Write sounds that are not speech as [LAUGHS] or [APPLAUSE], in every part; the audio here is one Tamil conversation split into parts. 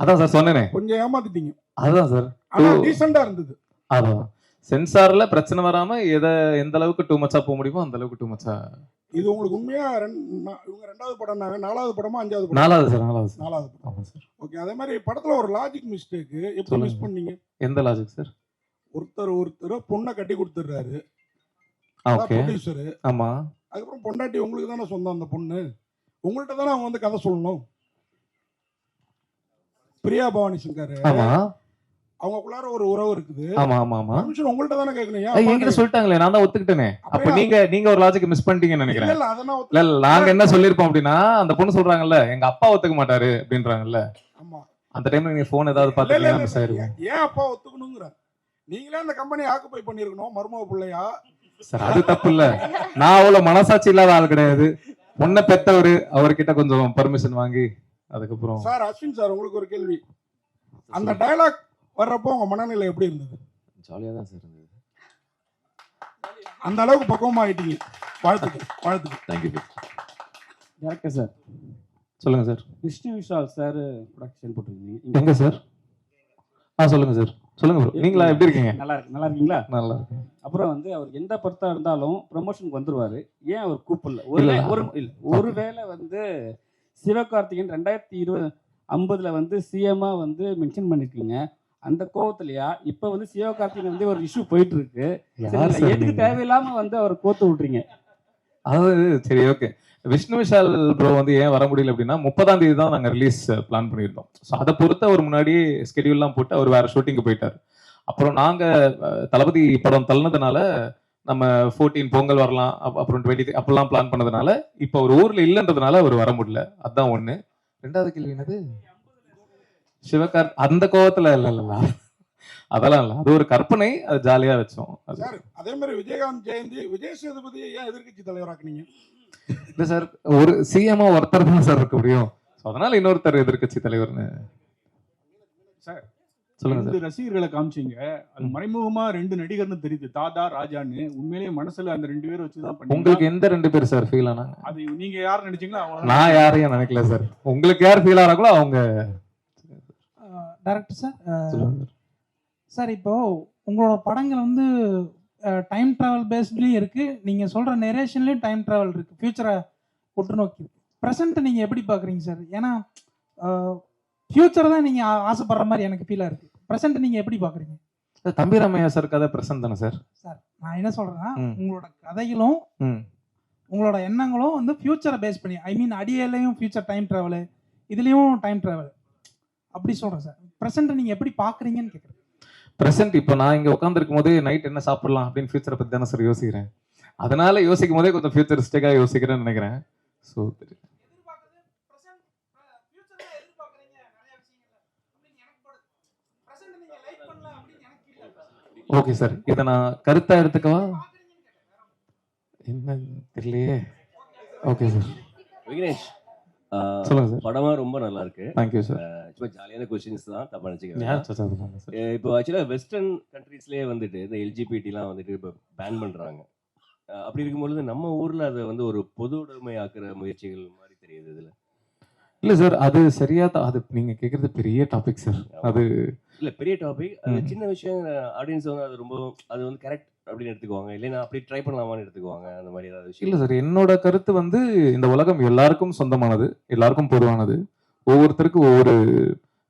அதான் சார் சொன்னேனே. கொஞ்சம் ஏமாத்திட்டீங்க. அதுதான் சார். ஆனா. டீசெண்டா இருந்தது. அதான் சென்சார்ல பிரச்சனை வராம எதை எந்த அளவுக்கு டூ மச்சா போக முடியுமோ அந்த அளவுக்கு டூ மச்சா இது உங்களுக்கு உண்மையா இவங்க ரெண்டாவது படம்னாங்க நாலாவது படமா அஞ்சாவது படம்? நாலாவது சார் நாலாவது நாலாவது படம். சார். ஓகே அதே மாதிரி படத்துல ஒரு லாஜிக் மிஸ்டேக் எப்படி. மிஸ் பண்ணீங்க? எந்த லாஜிக் சார்? ஒருத்தர் ஒருத்தர் பொண்ணை கட்டி கொடுத்துடுறாரு. ஓகே. ப்ரொடியூசர் ஆமா. அதுக்கப்புறம் பொண்டாட்டி உங்களுக்கு தானே சொந்தம் அந்த பொண்ணு? உங்கள்கிட்ட தானே அவங்க வந்து கதை சொல்லணும்? பிரியா பவானி சங்கர். ஆமா. அவங்களுக்குள்ளார ஒரு உறவு இருக்குது. ஆமா ஆமா ஆமா. பர்மிஷன் உங்கள்கிட்ட தானே கேட்கணும். என்கிட்ட சொல்லிட்டாங்களே நான் தான் ஒத்துக்கிட்டேனே. அப்ப? நீங்க நீங்க ஒரு லாஜிக் மிஸ் பண்ணிட்டீங்கன்னு நினைக்கிறேன். இல்ல நாங்க என்ன சொல்லிருப்போம் அப்படின்னா அந்த பொண்ணு சொல்றாங்கல்ல எங்க அப்பா ஒத்துக்க மாட்டாரு அப்படின்றாங்கல்ல. ஆமா. அந்த டைம்ல நீங்க போன் ஏதாவது இல்ல, மிஸ் ஆயிருக்கும் ஏன் ஏன் அப்பா ஒத்துக்கணுங்கிற? நீங்களே அந்த கம்பெனி ஆக்குப்பை பண்ணிருக்கணும் மருமக பிள்ளையா? சார் அது தப்பு இல்ல. நான் அவ்வளவு மனசாட்சி இல்லாத ஆள் கிடையாது. பொண்ணை பெத்தவரு அவர்கிட்ட கொஞ்சம் பர்மிஷன் வாங்கி அதுக்கப்புறம் சார் அஸ்வின் சார் உங்களுக்கு ஒரு கேள்வி. அந்த டயலாக் வர்றப்போ உங்க மனநிலை எப்படி இருந்தது? ஜாலியாக தான் சார் இருந்தது. அந்த அளவுக்கு பக்குவமாயிட்டீங்க வாழ்த்துக்கள் வாழ்த்துக்கள். Thank you director sir. சொல்லுங்க sir. Vishnu Vishal sir production போட்டிருக்கீங்க எங்க சார்? ஆ சொல்லுங்க சார். சொல்லுங்க ப்ரோ நீங்களா எப்படி இருக்கீங்க? நல்லா இருக்கு நல்லா இருக்கீங்களா? நல்லா இருக்கு. அப்புறம் வந்து அவர் எந்த படத்தா இருந்தாலும் ப்ரமோஷனுக்கு வந்துருவாரு. ஏன் அவர் கூப்பிடல? ஒரு ஒரு இல்ல ஒருவேளை வந்து சிவகார்த்திகேயன் ரெண்டாயிரத்தி இருபது ஐம்பதுல வந்து சிஎம்மா வந்து மென்ஷன் பண்ணிருக்கீங்க. அந்த கோவத்திலயா? இப்ப வந்து சிவகார்த்திகேயன் வந்து ஒரு இஷ்யூ போயிட்டு இருக்கு எதுக்கு? தேவையில்லாம வந்து அவர் கோத்து விட்றீங்க? அதாவது சரி ஓகே விஷ்ணு விஷால் ப்ரோ வந்து ஏன் வர முடியல அப்படின்னா முப்பதாம் தேதி தான் நாங்க ரிலீஸ் பிளான் பண்ணியிருந்தோம். ஸோ அதை பொறுத்து அவர் முன்னாடியே ஸ்கெடியூல்லாம் போட்டு அவர் வேற ஷூட்டிங்க்கு போயிட்டார். அப்புறம் நாங்க அஹ், தளபதி படம் தள்ளினதுனால நம்ம ஃபோர்டீன் பொங்கல் வரலாம் அப்~ அப்புறம் டுவெண்ட்டி அப்பெல்லாம் பிளான் பண்ணதுனால இப்போ அவர் ஊர்ல இல்லைன்றதுனால அவர் வர முடியல. அதான் ஒண்ணு. ரெண்டாவது கேள்வி என்னது? சிவகார்த் அந்த கோவத்துல இல்ல இல்ல அதெல்லாம் இல்ல. அது ஒரு கற்பனை அது ஜாலியா வச்சோம். அது. சார் அதே மாதிரி விஜயகாந்த் ஜெயந்தி விஜய் சேதுபதி ஏன் எதிர்க்கட்சி தலைவராக்குனீங்க? இல்ல சார் ஒரு சிஎம்ஓ ஒருத்தர் தான் சார் இருக்க முடியும். So, அதனால இன்னொருத்தர் எதிர்க்கட்சி தலைவர்னு. சார், ரெண்டு சார். ரசிகர்களை காமிச்சீங்க. அது. மறைமுகமா ரெண்டு நடிகர்னு தெரியுது. தாதா ராஜான்னு. உண்மையிலேயே மனசுல அந்த ரெண்டு பேரை வச்சுதான் உங்களுக்கு எந்த ரெண்டு பேர் சார் ஃபீல் ஆனாங்க? அது நீங்க யார் நினைச்சீங்களோ நான் யாரையும் நினைக்கல சார். உங்களுக்கு யார் ஃபீல் ஆறாங்களோ அவங்க. Director sir. சார் இப்போ உங்களோட படங்கள் வந்து டைம் டிராவல் பேஸ்ட்லயும் இருக்கு. நீங்க சொல்ற நெரேஷன்லயும் டைம் டிராவல் இருக்கு. ஃபியூச்சரை உற்று நோக்கி ப்ரெசென்ட் நீங்க எப்படி பாக்குறீங்க சார் ஏன்னா ஃபியூச்சர் தான் நீங்க ஆசைப்படுற மாதிரி எனக்கு ஃபீலா இருக்கு. ப்ரெசென்ட் நீங்க எப்படி பாக்குறீங்க? தம்பி ராமையா சார் கதை பிரசன்ட் தானே சார் சார் நான் என்ன சொல்றேன்னா. உங்களோட கதைகளும் உங்களோட எண்ணங்களும் வந்து ஃபியூச்சரை பேஸ் பண்ணி ஐ மீன் அடியிலையும் ஃபியூச்சர் டைம் டிராவல் இதுலயும் டைம் டிராவல் அப்படி சொல்றேன் சார் ப்ரெசென்ட் நீங்க எப்படி பாக்குறீங்கன்னு கேக்குறேன். பிரசன்ட் இப்போ நான் இங்க உட்காந்துருக்கும் போதே நைட் என்ன சாப்பிடலாம் அப்படின்னு ஃபியூச்சரை பத்தி தானே சார் யோசிக்கிறேன். அதனால யோசிக்கும் போதே கொஞ்சம் ஃபியூச்சரிஸ்டிக்காக யோசிக்கிறேன்னு நினைக்கிறேன். So okay sir. இதை நான் கருத்தா எடுத்துக்கவா? என்ன தெரியலையே. Okay sir. விக்னேஷ் ஆஹ், சொல்லுங்க சார். படமா ரொம்ப நல்லா இருக்கு. தேங்க்யூ சார் சும்மா ஜாலியான கொஸ்டின்ஸ் தான் தப்பா நினைச்சுக்கிறேன் இப்போ ஆக்சுவலாக வெஸ்டர்ன் கண்ட்ரீஸ்லேயே வந்துட்டு இந்த எல்ஜிபிடிலாம் வந்துட்டு இப்போ பேன் பண்ணுறாங்க அப்படி இருக்கும்பொழுது நம்ம ஊரில் அதை வந்து ஒரு பொது உடைமை ஆக்குற முயற்சிகள் மாதிரி தெரியுது இதில். இல்ல சார் அது சரியா தான். அது நீங்க கேக்குறது பெரிய டாபிக் சார். அது இல்லை பெரிய டாபிக் அது. சின்ன விஷயம் ஆடியன்ஸ் வந்து அது ரொம்ப அது வந்து கரெக்ட் அப்படின்னு எடுத்துக்குவாங்க. இல்லைன்னா அப்படி ட்ரை பண்ணலாமான்னு எடுத்துக்குவாங்க. அந்த மாதிரி ஏதாவது இல்ல விஷயம் சார் என்னோட கருத்து வந்து இந்த உலகம் எல்லாருக்கும் சொந்தமானது எல்லாருக்கும் பொதுவானது. ஒவ்வொருத்தருக்கும் ஒவ்வொரு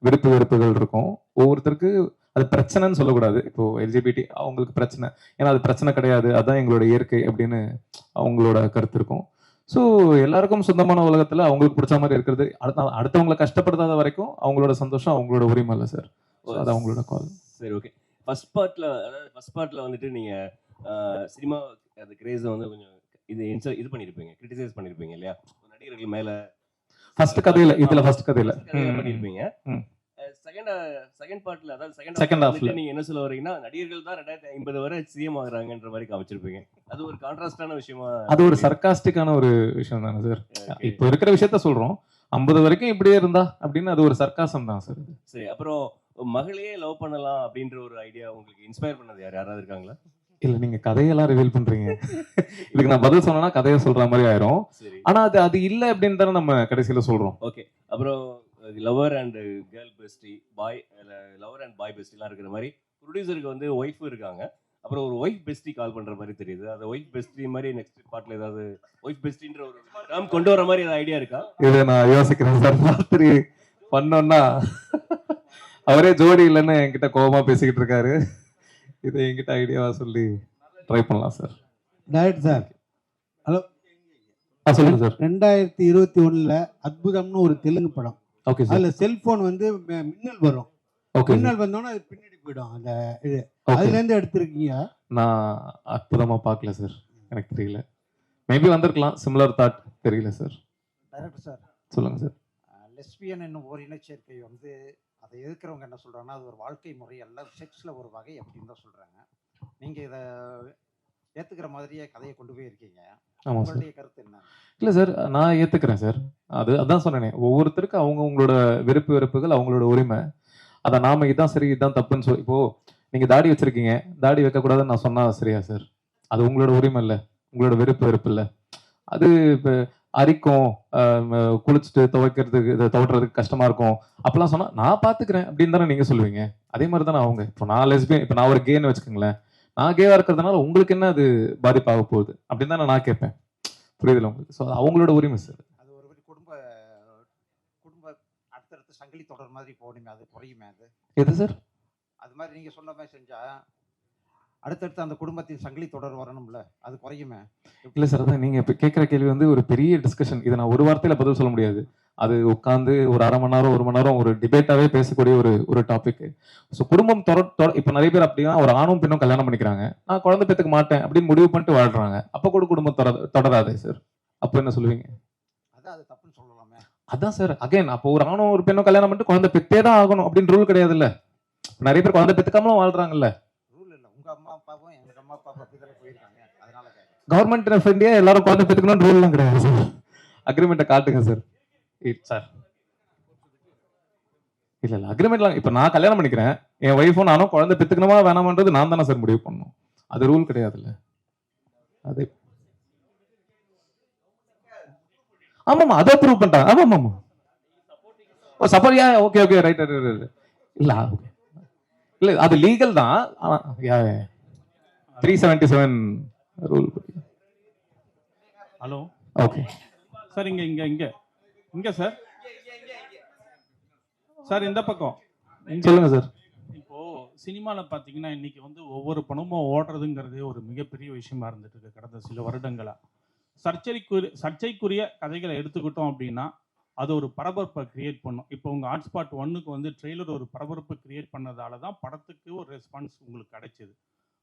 விருப்பு வெறுப்புகள் இருக்கும். ஒவ்வொருத்தருக்கு அது பிரச்சனைன்னு சொல்லக்கூடாது. இப்போ எல்ஜிபிடி அவங்களுக்கு பிரச்சனை. ஏன்னா அது பிரச்சனை கிடையாது. அதான் எங்களோட இயற்கை அப்படின்னு அவங்களோட கருத்து இருக்கும். ஸோ எல்லாருக்கும் சொந்தமான உலகத்துல அவங்களுக்கு பிடிச்ச மாதிரி இருக்கிறது. அடுத்த அடுத்தவங்களை கஷ்டப்படுத்தாத வரைக்கும் அவங்களோட சந்தோஷம் அவங்களோட உரிமை இல்லை சார் அது அவங்களோட கால் சரி ஓகே ஃபர்ஸ்ட் பார்ட்ல அதாவது ஃபர்ஸ்ட் பார்ட்ல வந்துட்டு நீங்க சினிமா அந்த கிரேஸை வந்து கொஞ்சம் இது இன்ச- இது பண்ணிருப்பீங்க கிரிட்டிசைஸ் பண்ணிருப்பீங்க இல்லையா? நடிகர்கள் மேல ஃபர்ஸ்ட் கதையில இதுல ஃபர்ஸ்ட் கதையில. First செகண்ட் செகண்ட் பார்ட்ல அதாவது செகண்ட் செகண்ட். ஹாஃப்ல நீங்க என்ன சொல்ல வரீங்கன்னா நடிகர்கள் தான் ரெண்டாயிரத்தி ஐம்பது வரை சிஎம் ஆகுறாங்கன்ற மாதிரி காமிச்சிருப்பீங்க. அது ஒரு கான்ட்ராஸ்டான விஷயமா அது ஒரு சர்க்காஸ்டிக்கான ஒரு விஷயம் தானே சார். இப்போ இருக்கிற விஷயத்த சொல்றோம். ஐம்பது வரைக்கும் இப்படியே இருந்தா அப்படின்னு அது ஒரு சர்க்காசம் தான் சார் சரி அப்புறம் மகளையே லவ் பண்ணலாம் அப்படின்ற ஒரு ஐடியா உங்களுக்கு இன்ஸ்பயர் பண்ணது யார்? யாராவது இருக்காங்களா? இல்ல நீங்க கதையெல்லாம் ரிவீல் பண்றீங்க. இதுக்கு நான் பதில் சொன்னா கதையை சொல்ற மாதிரி ஆயிரும். ஆனா அது அது இல்ல அப்படின்னு தானே நம்ம கடைசியில சொல்றோம். ஓகே அப்புறம் lover and girl bestie boy lover and boy பெஸ்டிலாம் இருக்கிற மாதிரி ப்ரொடியூசருக்கு வந்து ஒய்ஃபும் இருக்காங்க. அப்புறம் ஒரு ஒய்ஃப் பெஸ்டி கால் பண்ற மாதிரி தெரியுது. அந்த ஒய்ஃப் பெஸ்டி மாதிரி நெக்ஸ்ட் பார்ட்ல ஏதாவது ஒய்ஃப் பெஸ்டின்ற ஒரு டேர்ம் கொண்டு வர மாதிரி ஏதாவது ஐடியா இருக்கா? இதை நான் யோசிக்கிறேன் சார். ராத்திரி பண்ணோம்னா அவரே ஜோடி இல்லைன்னு என்கிட்ட கோபமா பேசிக்கிட்டு இருக்காரு. இதை என்கிட்ட ஐடியாவா சொல்லி ட்ரை பண்ணலாம் சார். Direct sir. ஆ சொல்லுங்க சார். ரெண்டாயிரத்தி இருபத்தி ஒண்ணுல அற்புதம்னு ஒரு தெலுங்கு படம். ஓகே சார் அதுல செல்போன் வந்து மி- மின்னல் வரும். ஓகே மின்னல் வந்தோன்னா அது பின்னாடி போயிடும் அந்த இது. அதுல இருந்து எடுத்திருக்கீங்க நான் அற்புதமா பார்க்கல சார் எனக்கு தெரியல. மேபி வந்திருக்கலாம். சிமிலர் தாட் தெரியல சார் டைரக்டர் சார் சொல்லுங்க சார் லெஸ்பியன் என்னும் ஒரு இனச்சேர்க்கை வந்து அதை எதிர்க்கிறவங்க என்ன சொல்றாங்கன்னா அது ஒரு வாழ்க்கை முறை அல்ல செக்ஸ்ல ஒரு வகை அப்படின்னு தான் சொல்றாங்க. நீங்க இதை ஏத்துக்கிற மாதிரியே கதையை கொண்டு போய் இருக்கீங்க ஆமா சார் இல்ல சார் நான் ஏத்துக்கிறேன் சார் அது அதான் சொன்னேனே. ஒவ்வொருத்தருக்கு அவங்க அவங்களோட விருப்பு வெறுப்புகள் அவங்களோட உரிமை. அதை நாம இதான் சரி இதான் தப்புன்னு சொல்லி இப்போ நீங்க தாடி வச்சிருக்கீங்க. தாடி வைக்க கூடாதுன்னு நான் சொன்னா சரியா சார் அது உங்களோட உரிமை இல்ல. உங்களோட விருப்பு வெறுப்பு இல்ல. அது இப்போ அரிக்கும் குளிச்சுட்டு துவைக்கிறதுக்கு இதை துவட்டுறதுக்கு கஷ்டமா இருக்கும். அப்பெல்லாம் சொன்னா நான் பாத்துக்கிறேன் அப்படின்னு தானே நீங்க சொல்லுவீங்க. அதே மாதிரி தானே அவங்க. இப்போ நான் லெஸ்பியன் இப்போ நான் ஒரு கேன்னு வச்சுக்கோங்களேன். நான் கேவா இருக்கிறதுனால உங்களுக்கு என்ன அது பாதிப்பாக போகுது? அப்படின்னு தானே நான் கேட்பேன். புரியுதுல உங்களுக்கு? ஸோ அவங்களோட உரிமை சார் அது ஒரு குடும்ப குடும்ப அடுத்தடுத்து சங்கிலி தொடர் மாதிரி போகணுமே அது குறையுமே அது? எது சார் அது மாதிரி நீங்க சொன்ன மாதிரி செஞ்சா அடுத்தடுத்து அந்த குடும்பத்தின் சங்கிலி தொடர் வரணும்ல அது குறையுமே? இல்ல சார் அதான் நீங்க இப்ப கேட்குற கேள்வி வந்து ஒரு பெரிய டிஸ்கஷன் இதை நான் ஒரு வார்த்தையில பதில் சொல்ல முடியாது. அது உட்காந்து ஒரு அரை மணி நேரம் ஒரு மணி நேரம் ஒரு டிபேட்டாவே பேசக்கூடிய ஒரு ஒரு டாபிக் ஸோ குடும்பம் தொட இப்போ நிறைய பேர் அப்படின்னா ஒரு ஆணும் பெண்ணும் கல்யாணம் பண்ணிக்கிறாங்க. நான் குழந்தை பெற்றுக்க மாட்டேன் அப்படின்னு முடிவு பண்ணிட்டு வாழ்றாங்க. அப்போ கூட குடும்பம் தொட தொடராதே சார் அப்போ என்ன சொல்லுவீங்க? அதான் அது தப்புன்னு சொல்லலாமே. அதான் சார் அகைன் அப்போ ஒரு ஆணும் ஒரு பெண்ணும் கல்யாணம் பண்ணிட்டு குழந்தை பெத்தே தான் ஆகணும் அப்படின்னு ரூல் கிடையாதுல்ல. நிறைய பேர் குழந்தை பெற்றுக்காமலும் வாழ்றாங்கல்ல. ரூல் இல்லை. உங்க அம்மா அப்பாவும் எங்க அம்மா அப்படி தானே போயிருக்காங்க. அதனால கவர்மெண்ட் ஃப்ரெண்டியா எல்லாரும் குழந்தை பெற்றுக்கணும்னு ரூல்லாம் கிடையாது சார் அக்ரிமெண்ட்டை காட்டுங்க சார் சார். இல்ல இல்ல அக்ரிமெண்ட்லாம் இப்ப நான் கல்யாணம் பண்ணிக்கிறேன். என் ஒய்ஃபும் நானும் குழந்தை பெத்துக்கணுமா வேணாமான்றது நான் தானே சார் முடிவு பண்ணணும். அது ரூல் கிடையாதுல்ல. அது. ஆமாமா அதை ப்ரூவ் பண்ணிட்டாங்க ஆமா ஆமா ஓ support yeah okay okay right right right இல்ல ஓகே இல்ல அது லீகல் தான். ஆனா yeah three seventy seven rule hello okay sir இங்க இங்க இங்க. இங்க சார். சார் இந்த பக்கம். சொல்லுங்க சார். இப்போ சினிமால பாத்தீங்கன்னா இன்னைக்கு வந்து ஒவ்வொரு படமும் ஓடுறதுங்கிறதே ஒரு மிகப்பெரிய விஷயமா இருந்துட்டு இருக்கு கடந்த சில வருடங்களா. சர்ச்சைக்குரிய சர்ச்சைக்குரிய கதைகளை எடுத்துக்கிட்டோம் அப்படின்னா அது ஒரு பரபரப்பை கிரியேட் பண்ணும். இப்போ உங்க ஹாட்ஸ்பாட் ஒன்னுக்கு வந்து ட்ரெய்லர் ஒரு பரபரப்பு கிரியேட் பண்ணதால தான் படத்துக்கு ஒரு ரெஸ்பான்ஸ் உங்களுக்கு கிடைச்சது.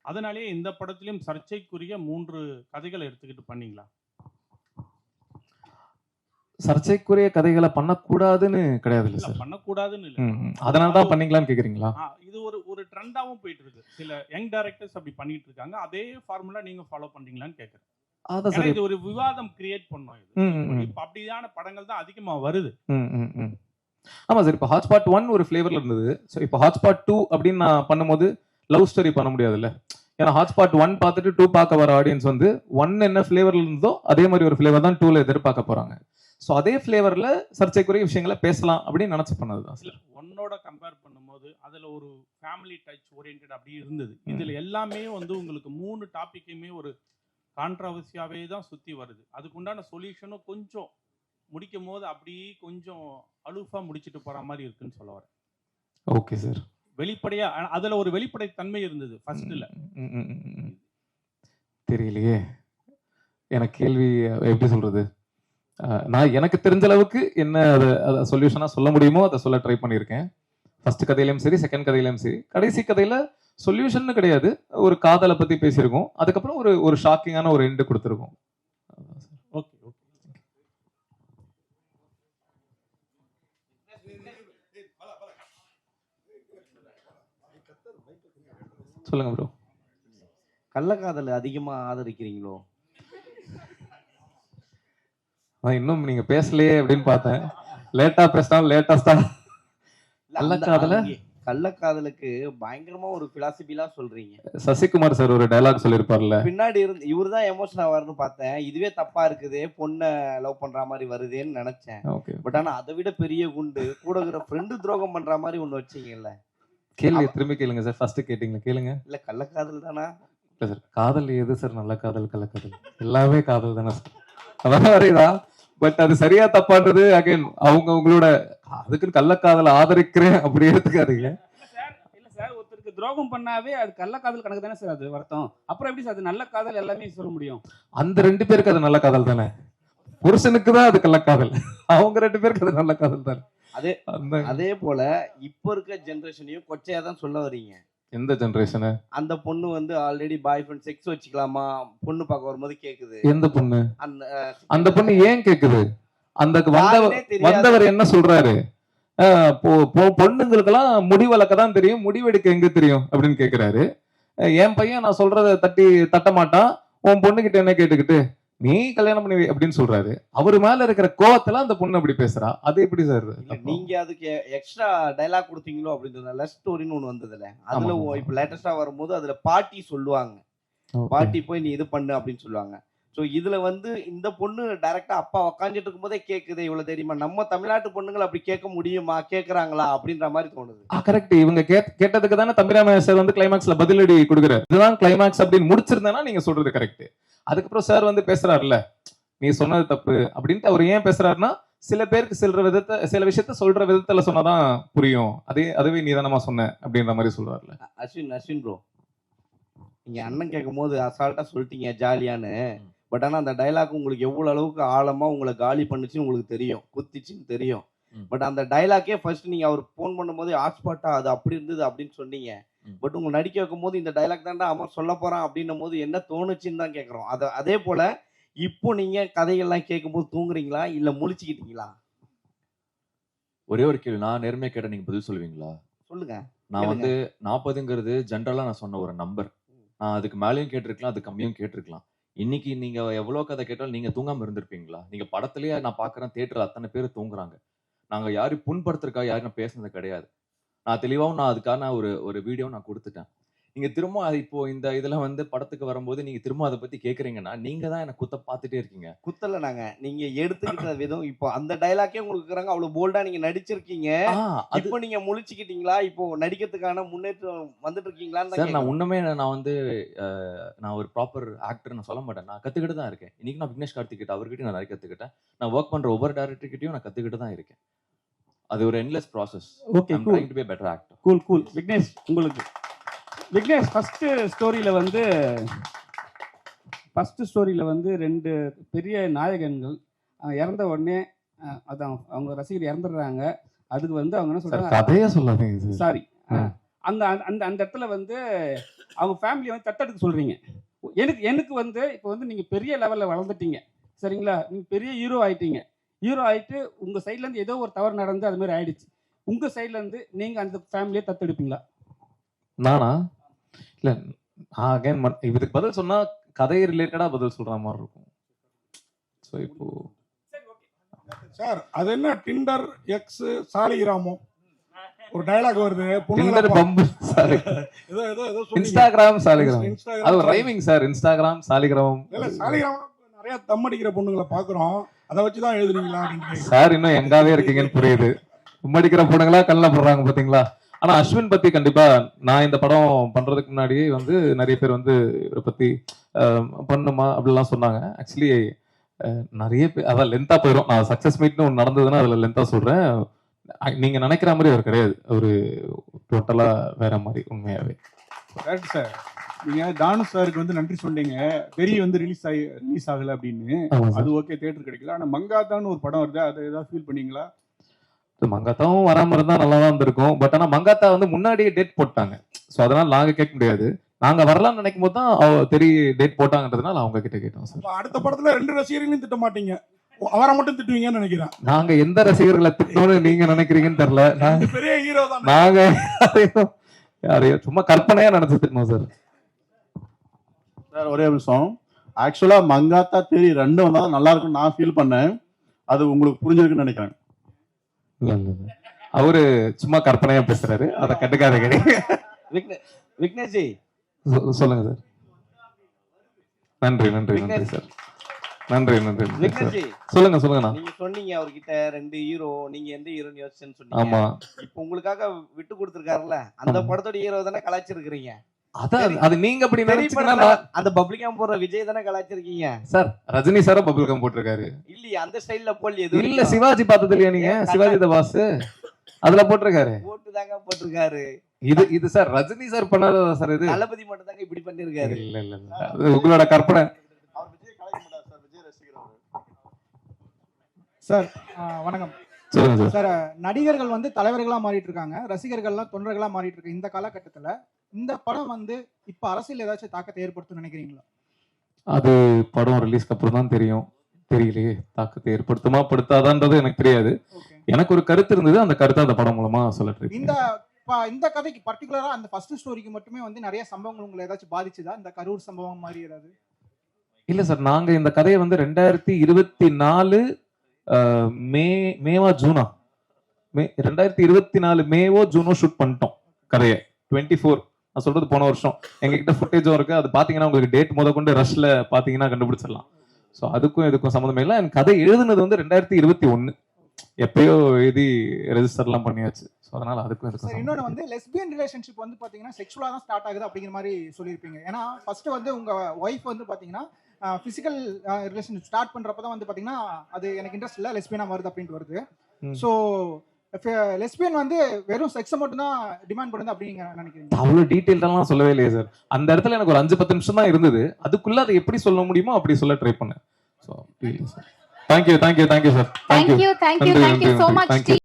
அதனாலேயே இந்த படத்திலையும் சர்ச்சைக்குரிய மூன்று கதைகளை எடுத்துக்கிட்டு பண்ணீங்களா? சர்ச்சைக்குரிய கதைகளை பண்ணக்கூடாதுன்னு கிடையாது இல்ல இல்ல சார்? பண்ணக்கூடாதுன்னு இல்ல. அதனால தான் பண்ணீங்களான்னு கேக்குறீங்களா? ஆ, இது ஒரு ஒரு ட்ரெண்டாவும் போயிட்டு இருக்கு சில யங் டைரக்டர்ஸ் அப்படி பண்ணிட்டு இருக்காங்க அதே ஃபார்முலா நீங்க ஃபாலோ பண்றீங்களான்னு கேக்குறேன். அதான் சார் இது ஒரு விவாதம் கிரியேட் பண்ணும் இது. இப்ப அப்படியான படங்கள் தான் அதிகமா வருது. ஆமா சார் இப்போ ஹாட்ஸ்பாட் ஒன் ஒரு ஃபிளேவர்ல இருந்தது. ஸோ இப்போ ஹாட்ஸ்பாட் டூ அப்படின்னு நான் பண்ணும்போது லவ் ஸ்டோரி பண்ண முடியாதுல்ல. ஏன்னா ஹாட்ஸ்பாட் ஒன் பார்த்துட்டு டூ பார்க்க வர ஆடியன்ஸ் வந்து ஒன் என்ன ஃபிளேவர்ல இருந்ததோ அதே மாதிரி ஒரு ஃபிளேவர் தான் டூல எதிர்பார்க்க போறாங்க. ஸோ அதே ஃபிளேவர்ல சர்ச்சைக்குரிய விஷயங்களை பேசலாம் அப்படின்னு நினைச்சு பண்ணதுதான் இல்ல சார் ஒன்னோட கம்பேர் பண்ணும்போது அதுல ஒரு ஃபேமிலி டச் ஓரியன்ட் அப்படி இருந்தது. இதுல எல்லாமே வந்து உங்களுக்கு மூணு டாபிக்குமே ஒரு கான்ட்ரவர்சியாவே தான் சுத்தி வருது. அதுக்குண்டான சொல்யூஷனும் கொஞ்சம் முடிக்கும் போது அப்படியே கொஞ்சம் அலுஃபா முடிச்சிட்டு போற மாதிரி இருக்குன்னு சொல்ல வரேன். ஓகே சார் வெளிப்படையா ஆனா அதுல ஒரு வெளிப்படை தன்மை இருந்தது ஃபர்ஸ்ட்ல. தெரியலையே. எனக்கு கேள்வி எப்படி சொல்றது? அஹ், நான் எனக்கு தெரிஞ்ச அளவுக்கு என்ன அதை அதை சொல்யூஷனாக சொல்ல முடியுமோ அதை சொல்ல ட்ரை பண்ணியிருக்கேன். ஃபர்ஸ்ட் கதையிலையும் சரி செகண்ட் கதையிலையும் சரி. கடைசி கதையில சொல்யூஷன் கிடையாது. ஒரு காதலை பத்தி பேசியிருக்கோம். அதுக்கப்புறம் ஒரு ஒரு ஷாக்கிங்கான ஒரு எண்டு கொடுத்துருக்கோம். ஓகே ஓகே சொல்லுங்க ப்ரோ கள்ளக்காதல் அதிகமா ஆதரிக்கிறீங்களோ? இன்னும் நீங்க பேசலையே அப்படின்னு பார்த்தேன். லேட்டா பேசினாலும் இல்ல, அந்த- கள்ளக்காதல? கள்ளக்காதலுக்கு பயங்கரமா ஒரு பிலாசபிலாம் சொல்றீங்க. சசிகுமார் சார் ஒரு டயலாக் சொல்லியிருப்பார்ல. பின்னாடி இருந்து இவரு தான் எமோஷன் ஆவார்னு பார்த்தேன். இதுவே தப்பா இருக்குது பொண்ணை லவ் பண்ற மாதிரி வருதேன்னு நினைச்சேன். பட் ஆனா அதை விட பெரிய குண்டு கூட இருக்கிற ஃப்ரெண்டு துரோகம் பண்ற மாதிரி ஒண்ணு வச்சீங்கல்ல. கேள்வி திரும்பி கேளுங்க சார் ஃபர்ஸ்ட் கேட்டீங்க கேளுங்க. இல்ல கள்ளக்காதல் தானா? இல்ல சார் காதல் எது சார்? நல்ல காதல் கள்ள காதல் எல்லாமே காதல் தானே சார். அதான் வரையுதா? பட் அது சரியா தப்பான்றது அகைன் அவங்க உங்களோட அதுக்குன்னு கள்ளக்காதலை ஆதரிக்கிறேன் அப்படி எடுத்துக்காதீங்க. இல்ல சார் இல்ல சார் ஒருத்தருக்கு துரோகம் பண்ணாவே அது கள்ளக்காதல் கணக்கு தானே சார் அது வருத்தம். அப்புறம் எப்படி சார் அது நல்ல காதல் எல்லாமே சொல்ல முடியும்? அந்த ரெண்டு பேருக்கு அது நல்ல காதல் தானே? புருஷனுக்கு தான் அது கள்ளக்காதல். அவங்க ரெண்டு பேருக்கு அது நல்ல காதல் தானே? அதே அந்த அதே போல இப்ப இருக்க ஜெனரேஷனையும் கொச்சையா தான் சொல்ல வர்றீங்க. எந்த ஜெனரேஷனு அந்த பொண்ணு வந்து ஆல்ரெடி பாய் ஃப்ரெண்ட் செக்ஸ் வச்சுக்கலாமா? பொண்ணு பார்க்க வரும்போது கேக்குது. எந்த பொண்ணு? அந்த அந்த பொண்ணு ஏன் கேக்குது? அந்த. வந்தவர் என்ன சொல்றாரு? பொண்ணுங்களுக்கெல்லாம் முடி வளர்க்க தான் தெரியும் முடிவெடுக்க எங்க தெரியும்? அப்படின்னு கேக்குறாரு. என் பையன் நான் சொல்றத தட்டி தட்ட மாட்டான் உன் பொண்ணுகிட்ட என்ன கேட்டுக்கிட்டு? நீ கல்யாணம் பண்ணி அப்படின்னு சொல்றாரு. அவர் மேல இருக்கிற கோவத்துல அந்த பொண்ணு அப்படி பேசுறா. அது எப்படி சார் நீங்க அதுக்கு எக்ஸ்ட்ரா டைலாக் கொடுத்தீங்களோ அப்படின்றதுனால லவ் ஸ்டோரின்னு ஒண்ணு வந்ததுல அதுல. இப்ப லேட்டஸ்டா வரும்போது அதுல பாட்டி சொல்லுவாங்க. பாட்டி போய் நீ இது பண்ணு அப்படின்னு சொல்லுவாங்க. சோ இதுல வந்து இந்த பொண்ணு டைரக்டா அப்பா உக்காந்துட்டு இருக்கும்போதே கேக்குது இவ்வளவு தெரியுமா. நம்ம தமிழ்நாட்டு பொண்ணுங்களை அப்படி கேட்க முடியுமா? கேக்குறாங்களா? அப்படின்ற மாதிரி தோணுது. கரெக்ட் இவங்க கேட்- கேட்டதுக்கு தானே தம்பிராம சார் வந்து கிளைமாக்ஸ்ல பதிலடி கொடுக்குறாரு. இதுதான் கிளைமாக்ஸ் அப்படின்னு முடிச்சிருந்தேன்னா நீங்க சொல்றது கரெக்ட் அதுக்கப்புறம் சார் வந்து பேசுறாருல்ல நீ சொன்னது தப்பு அப்படின்ட்டு அவர் ஏன் பேசுறாருன்னா சில பேருக்கு சில விதத்தை சில விஷயத்த சொல்ற விதத்துல சொன்னாதான் புரியும். அதே அதுவே நீ தானமா சொன்ன அப்படின்ற மாதிரி சொல்றாருல அஸ்வின் அஸ்வின் ப்ரோ நீங்க அண்ணன் கேட்கும் போது அசால்ட்டா சொல்லிட்டீங்க ஜாலியான்னு. பட் ஆனா அந்த டைலாக் உங்களுக்கு எவ்வளவு அளவுக்கு ஆழமா உங்களை காலி பண்ணுச்சுன்னு உங்களுக்கு தெரியும் குத்திச்சுன்னு தெரியும். பட் அந்த டைலாக்கே ஃபர்ஸ்ட் நீங்க அவர் ஃபோன் பண்ணும்போது ஹாட்ஸ்பாட்டா அது அப்படி இருந்தது அப்படின்னு சொன்னீங்க. பட் உங்களை நடிக்க வைக்கும் போது இந்த டைலாக் தான்டா அவன் சொல்ல போறான் அப்படின்னும் போது என்ன தோணுச்சுன்னு தான் கேட்குறோம் அதை அதே போல இப்போ நீங்க கதைகள்லாம் கேட்கும்போது தூங்குறீங்களா? இல்ல முழிச்சுக்கிட்டீங்களா? ஒரே ஒரு கேள்வி. நான் நேர்மையா கேட்ட நீங்க பதில் சொல்லுவீங்களா? சொல்லுங்க. நான். வந்து நாற்பதுங்கிறது ஜென்ரலா நான் சொன்ன ஒரு நம்பர் நான் அதுக்கு மேலேயும் கேட்டிருக்கலாம் அது கம்மியும் கேட்டிருக்கலாம். இன்னைக்கு நீங்க எவ்வளவு கதை கேட்டாலும் நீங்க தூங்காம இருந்திருப்பீங்களா? நீங்க படத்துலயே நான் பாக்குறேன் தியேட்டர்ல அத்தனை பேர் தூங்குறாங்க. நாங்க யாரும் புண்படுத்துறக்கா யாரும் நான் பேசுனது கிடையாது. நான் தெளிவாகவும் நான் அதுக்கான ஒரு ஒரு வீடியோ நான் கொடுத்துட்டேன். நீங்க திரும்ப அது இப்போ இந்த இதுல வந்து படத்துக்கு வரும்போது நீங்க திரும்ப அதை பத்தி கேக்குறீங்கன்னா நீங்க தான் எனக்கு குத்த பார்த்துட்டே இருக்கீங்க. குத்தல நாங்க நீங்க எடுத்துக்கிட்ட விதம் இப்போ அந்த டைலாக்கே உங்களுக்கு இருக்கிறாங்க. அவ்வளவு போல்டா நீங்க நடிச்சிருக்கீங்க. இப்போ நீங்க முழிச்சுக்கிட்டீங்களா? இப்போ நடிக்கிறதுக்கான முன்னேற்றம் வந்துட்டு இருக்கீங்களான்னு சார் நான். உண்மையே நான் வந்து நான் ஒரு ப்ராப்பர் ஆக்டர் நான் சொல்ல மாட்டேன். நான் கத்துக்கிட்டு தான் இருக்கேன். இன்னைக்கு நான் விக்னேஷ் கார்த்திக் கிட்ட அவர்கிட்ட நான் நிறைய கத்துக்கிட்டேன். நான் ஒர்க் பண்ற ஒவ்வொரு டேரக்டர் கிட்டயும் நான் கத்துக்கிட்டு தான் இருக்கேன். அது ஒரு endless process okay cool to be better actor cool cool Vignesh உங்களுக்கு. விக்னேஷ் ஃபர்ஸ்ட் ஸ்டோரியில வந்து ஃபர்ஸ்ட் ஸ்டோரியில வந்து ரெண்டு பெரிய நாயகன்கள் இறந்த உடனே அதான் அவங்க ரசிகர் இறந்துடுறாங்க. அதுக்கு வந்து அவங்க என்ன சொல்றாங்க? கதையே சொல்லாதீங்க சார் அந்த- அந்த அந்த இடத்துல வந்து அவங்க ஃபேமிலியை வந்து தத்தெடுக்க சொல்றீங்க. எனக்கு எனக்கு வந்து இப்போ வந்து நீங்க பெரிய லெவல்ல வளர்ந்துட்டீங்க. சரிங்களா? நீங்க பெரிய ஹீரோ ஆயிட்டீங்க. ஹீரோ ஆயிட்டு உங்க சைட்ல இருந்து ஏதோ ஒரு தவறு நடந்து அது மாதிரி ஆயிடுச்சு. உங்க சைட்ல இருந்து நீங்க அந்த ஃபேமிலியை தத்தெடுப்பீங்களா? நானா? இல்ல நான் அகைன் இதுக்கு பதில் சொன்னா கதை ரிலேட்டடா பதில் சொல்ற மாதிரி இருக்கும். ஸோ இப்போ சார் அது என்ன? Tinder X Saligramam. ஒரு டயலாக் வருது டிண்டர் பம்பு சாரி ஏதோ ஏதோ ஏதோ. இன்ஸ்டாகிராம் சாலிகிராம் இன்ஸ்டாகிராம் அது ரைமிங் சார் இன்ஸ்டாகிராம் சாலிகிராம் இல்ல சாலிகிராம் நிறைய தம் அடிக்கிற பொண்ணுங்களை பாக்குறோம் அதை வச்சு தான் எழுதுறீங்களா அப்படின்னு சார் இன்னும் எங்காவே இருக்கீங்கன்னு புரியுது. உம்மடிக்கிற பொண்ணுங்களா கல்ல போடுறாங்க பாத்தீங்களா? ஆனா அஸ்வின் பத்தி கண்டிப்பா நான் இந்த படம் பண்றதுக்கு முன்னாடியே வந்து நிறைய பேர் வந்து இவரை பத்தி பண்ணுமா அப்படிலாம் சொன்னாங்க. ஆக்சுவலி நிறைய பேர் அதான் லென்த்தா போயிடும் நான் சக்சஸ் மீட்னு ஒன்று நடந்ததுன்னா அதுல லென்த்தா சொல்றேன். நீங்க நினைக்கிற மாதிரி அவர் கிடையாது. ஒரு டோட்டலா வேற மாதிரி உண்மையாவே. கரெக்ட் சார் நீங்க தானு சாருக்கு வந்து நன்றி சொன்னீங்க பெரிய வந்து ரிலீஸ் ஆகி ரிலீஸ் ஆகல அப்படின்னு. அது ஓகே தியேட்டர் கிடைக்கல. ஆனா மங்காத்தான்னு ஒரு படம் வருது. அதை ஏதாவது ஃபீல் பண்ணீங்களா? மங்காத்தாவும் வராம இருந்தா நல்லா தான் இருந்திருக்கும். பட் ஆனா மங்காத்தா வந்து முன்னாடியே டேட் போட்டாங்க. சோ அதனால நாங்க கேட்க முடியாது. நாங்க வரலாம்னு நினைக்கும் போது தான் அவ தெரிய டேட் போட்டாங்கன்றதுனால அவங்க கிட்ட கேட்டோம் சார் அடுத்த படத்துல ரெண்டு ரசிகர்களையும் திட்ட மாட்டீங்க. அவரை மட்டும் திட்டுவீங்கன்னு நினைக்கிறேன். நாங்க எந்த ரசிகர்களை திட்டணும்னு நீங்க நினைக்கிறீங்கன்னு தெரியல. பெரிய ஹீரோ [LAUGHS] தான். நாங்க யாரையும் சும்மா கற்பனையா நினைச்சு திட்டணும் சார்? சார் ஒரே நிமிஷம். ஆக்சுவலா மங்காத்தா தேரி ரெண்டும் வந்தா நல்லா இருக்கும்னு நான் ஃபீல் பண்ணேன். அது உங்களுக்கு புரிஞ்சிருக்குன்னு நினைக்கிறேன். அவரு சும்மா கற்பனையா பேசுறாரு. அதை கண்டுக்காதீங்க. விக்னே விக்னேஷ்ஜி சொ- சொல்லுங்க சார். நன்றி நன்றி நன்றி விக்னேஷ். சார். நன்றி நன்றி சொல்லுங்க சொல்லுங்கண்ணா. நீங்க சொன்னீங்க அவர்கிட்ட ரெண்டு ஹீரோ நீங்க எந்த ஹீரோன்னு யோசிச்சேன்னு சொன்னீங்க. ஆமா. இப்போ உங்களுக்காக விட்டு கொடுத்துருக்காருல்ல அந்த. படத்தோட ஹீரோ தானே கலாய்ச்சிருக்கிறீங்க. அதான் அது நீங்க அப்படி நினைச்சீங்கன்னா அந்த பப்ளிக்கா போடுற விஜய் தானே கலாய்ச்சிருக்கீங்க. சார் ரஜினி சார பபிள் கம் போட்டிருக்காரு. இல்லையா அந்த ஸ்டைல்ல போல் எது இல்ல சிவாஜி பார்த்தது இல்லையா நீங்க சிவாஜி த பாஸ் அதுல போட்டிருக்காரு. போட்டு தாங்க போட்டிருக்காரு. இது இது சார் ரஜினி சார் பண்ணாத சார் இது? தளபதி மட்டும் தாங்க இப்படி பண்ணிருக்காரு. இல்ல இல்ல உங்களோட கற்பனை. சார் வணக்கம். சார். சார் நடிகர்கள் வந்து தலைவர்களா மாறிட்டு இருக்காங்க ரசிகர்கள்லாம் தொண்டர்களா மாறிட்டு இருக்கு இந்த காலகட்டத்துல இந்த படம் வந்து இப்ப அரசியல் ஏதாச்சும் தாக்கத்தை ஏற்படுத்தும் நினைக்கிறீங்களா? அது படம் ரிலீஸ்க்கு அப்புறம் தான் தெரியும். தெரியலையே தாக்கத்தை ஏற்படுத்துமா படுத்தாதான்றது எனக்கு தெரியாது. எனக்கு ஒரு கருத்து இருந்தது. அந்த கருத்தை அந்த படம் மூலமா சொல்லிட்டு இந்த ப- இந்த கதைக்கு பர்டிகுலரா அந்த ஃபர்ஸ்ட் ஸ்டோரிக்கு மட்டுமே வந்து நிறைய சம்பவங்கள் உங்களை ஏதாச்சும் பாதிச்சுதா? இந்த கரூர் சம்பவம் மாதிரி ஏதாவது? இல்ல சார் நாங்க இந்த கதையை வந்து ரெண்டாயிரத்தி இருபத்தி நாலு மே மேவா ஜூனா? மே ரெண்டாயிரத்தி இருபத்தி நாலு மேவோ ஜூனோ ஷூட் பண்ணிட்டோம் கதையை டுவெண்ட்டி ஃபோர் நான் சொல்றது போன வருஷம். எங்ககிட்ட ஃபுட்டேஜும் இருக்கு. அது பாத்தீங்கன்னா உங்களுக்கு டேட் முத கொண்டு ரஷ்ல பாத்தீங்கன்னா கண்டுபிடிச்சிடலாம். ஸோ அதுக்கும் இதுக்கும் சம்மந்தமே இல்லை. என் கதை எழுதுனது வந்து ரெண்டாயிரத்தி இருபத்தி ஒன்னு. எப்பயோ எழுதி ரெஜிஸ்டர்லாம் பண்ணியாச்சு. ஸோ அதனால அதுக்கும் சம்மந்தம் இன்னொன்று வந்து லெஸ்பியன் ரிலேஷன்ஷிப் வந்து பார்த்தீங்கன்னா செக்ஷுவலாக தான் ஸ்டார்ட் ஆகுது அப்படிங்கிற மாதிரி சொல்லியிருப்பீங்க. ஏன்னா ஃபர்ஸ்ட் வந்து உங்கள் ஒய்ஃப் வந்து பார்த்தீங்கன்னா ஃபிசிக்கல் ரிலேஷன்ஷிப் ஸ்டார்ட் பண்ணுறப்ப தான் வந்து பார்த்தீங்கன்னா அது எனக்கு இன்ட்ரெஸ்ட் இல்லை லெஸ்பியனாக வருது அப்படின்ட்டு வருது. ஸோ லெஸ்பியன் வந்து வெறும் செக்ஸை மட்டும் தான் டிமாண்ட் பண்ணுது அப்படிங்க நினைக்கிறீங்க? அவ்வளோ டீட்டெயில்டெல்லாம் சொல்லவே இல்லையே சார் அந்த இடத்துல எனக்கு ஒரு அஞ்சு பத்து நிமிஷம் தான் இருந்தது. அதுக்குள்ள அதை எப்படி சொல்ல முடியுமோ அப்படி சொல்ல ட்ரை பண்ணேன். So thank you thank you thank you sir Thank you, thank you, thank